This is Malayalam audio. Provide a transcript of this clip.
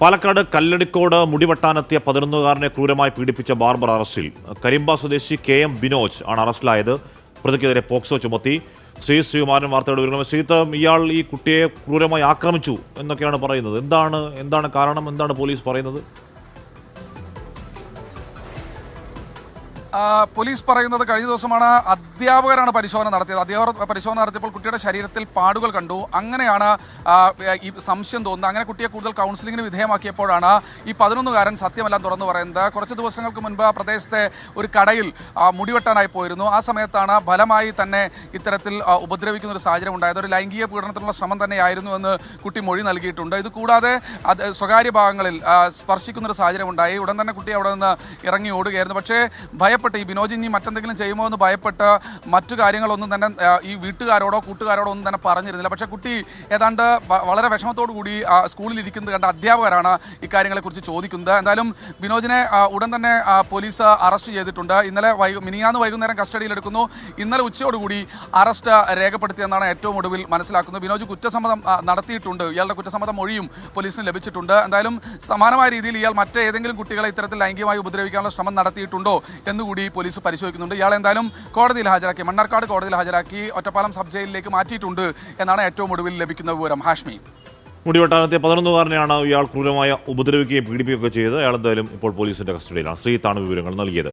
പാലക്കാട് കല്ലടിക്കോട് മുടിവെട്ടാനെത്തിയ പതിനൊന്നുകാരനെ ക്രൂരമായി പീഡിപ്പിച്ച ബാർബർ അറസ്റ്റിൽ കരിമ്പ സ്വദേശി കെ എം ബിനോജ് ആണ് അറസ്റ്റിലായത്. പ്രതിക്കെതിരെ പോക്സോ ചുമത്തി. ശ്രീ ശ്രീകുമാരൻ വാർത്തയുടെ വിവരണം ശ്രീത്ത് ഇയാൾ ഈ കുട്ടിയെ ക്രൂരമായി ആക്രമിച്ചു എന്നൊക്കെയാണ് പറയുന്നത്. എന്താണ് എന്താണ് കാരണം? എന്താണ് പോലീസ് പറയുന്നത്? പോലീസ് പറയുന്നത് കഴിഞ്ഞ ദിവസമാണ് അധ്യാപകരാണ് പരിശോധന നടത്തിയത്. അധ്യാപകർ പരിശോധന നടത്തിയപ്പോൾ കുട്ടിയുടെ ശരീരത്തിൽ പാടുകൾ കണ്ടു. അങ്ങനെയാണ് ഈ സംശയം തോന്നുന്നത്. അങ്ങനെ കുട്ടിയെ കൂടുതൽ കൗൺസിലിങ്ങിന് വിധേയമാക്കിയപ്പോഴാണ് ഈ പതിനൊന്നുകാരൻ സത്യമെല്ലാം തുറന്നു പറയുന്നത്. കുറച്ച് ദിവസങ്ങൾക്ക് മുൻപ് ആ പ്രദേശത്തെ ഒരു കടയിൽ മുടിവെട്ടാനായി പോയിരുന്നു. ആ സമയത്താണ് ഫലമായി തന്നെ ഇത്തരത്തിൽ ഉപദ്രവിക്കുന്ന ഒരു സാഹചര്യം ഉണ്ടായത്. ഒരു ലൈംഗിക പീഡനത്തിനുള്ള ശ്രമം തന്നെയായിരുന്നു എന്ന് കുട്ടി മൊഴി നൽകിയിട്ടുണ്ട്. ഇത് കൂടാതെ സ്വകാര്യ ഭാഗങ്ങളിൽ സ്പർശിക്കുന്ന ഒരു സാഹചര്യം ഉണ്ടായി. ഉടൻ തന്നെ കുട്ടി അവിടെ നിന്ന് ഇറങ്ങി ഓടുകയായിരുന്നു. പക്ഷേ ഭയപ്പെട്ട് ഈ ബിനോജ് ഇനി മറ്റെന്തെങ്കിലും ചെയ്യുമോ എന്ന് ഭയപ്പെട്ട് മറ്റു കാര്യങ്ങളൊന്നും തന്നെ ഈ വീട്ടുകാരോടോ കൂട്ടുകാരോടോ ഒന്നും തന്നെ പറഞ്ഞിരുന്നില്ല. പക്ഷേ കുട്ടി ഏതാണ്ട് വളരെ വിഷമത്തോടു കൂടി സ്കൂളിൽ ഇരിക്കുന്നത് കണ്ട അധ്യാപകരാണ് ഇക്കാര്യങ്ങളെക്കുറിച്ച് ചോദിക്കുന്നത്. എന്തായാലും ബിനോജിനെ ഉടൻ തന്നെ പോലീസ് അറസ്റ്റ് ചെയ്തിട്ടുണ്ട്. ഇന്നലെ മിനിയാന്ന് വൈകുന്നേരം കസ്റ്റഡിയിലെടുക്കുന്നു ഇന്നലെ ഉച്ചയോടുകൂടി അറസ്റ്റ് രേഖപ്പെടുത്തിയെന്നാണ് ഏറ്റവും ഒടുവിൽ മനസ്സിലാക്കുന്നത്. ബിനോജ് കുറ്റസമ്മതം നടത്തിയിട്ടുണ്ട്. ഇയാളുടെ കുറ്റസമ്മതം മൊഴിയും പോലീസിന് ലഭിച്ചിട്ടുണ്ട്. എന്തായാലും സമാനമായ രീതിയിൽ ഇയാൾ മറ്റേതെങ്കിലും കുട്ടികളെ ഇത്തരത്തിൽ ലൈംഗികമായി ഉപദ്രവിക്കാനുള്ള ശ്രമം നടത്തിയിട്ടുണ്ടോ എന്നുകൂടി പോലീസ് പരിശോധിക്കുന്നുണ്ട്. ഇയാൾ എന്തായാലും കോടതിയിൽ ഹാജരാക്കി മണ്ണാർക്കാട് കോടതിയിൽ ഹാജരാക്കി ഒറ്റപ്പാലം സബ് ജയിലിലേക്ക് മാറ്റിയിട്ടുണ്ട് എന്നാണ് ഏറ്റവും ഒടുവിൽ ലഭിക്കുന്ന വിവരം. ഹാഷ്മി. മുടിവട്ടാനത്തെ പതിനൊന്നുകാരനെയാണ് ഇയാൾ ക്രൂരമായ ഉപദ്രവിക്കുകയും പീഡിപ്പിക്കുകയൊക്കെ ചെയ്തത്. അയാൾ എന്തായാലും ഇപ്പോൾ പോലീസിന്റെ കസ്റ്റഡിയിലാണ്. ശ്രീത്താണ് വിവരങ്ങൾ നൽകിയത്.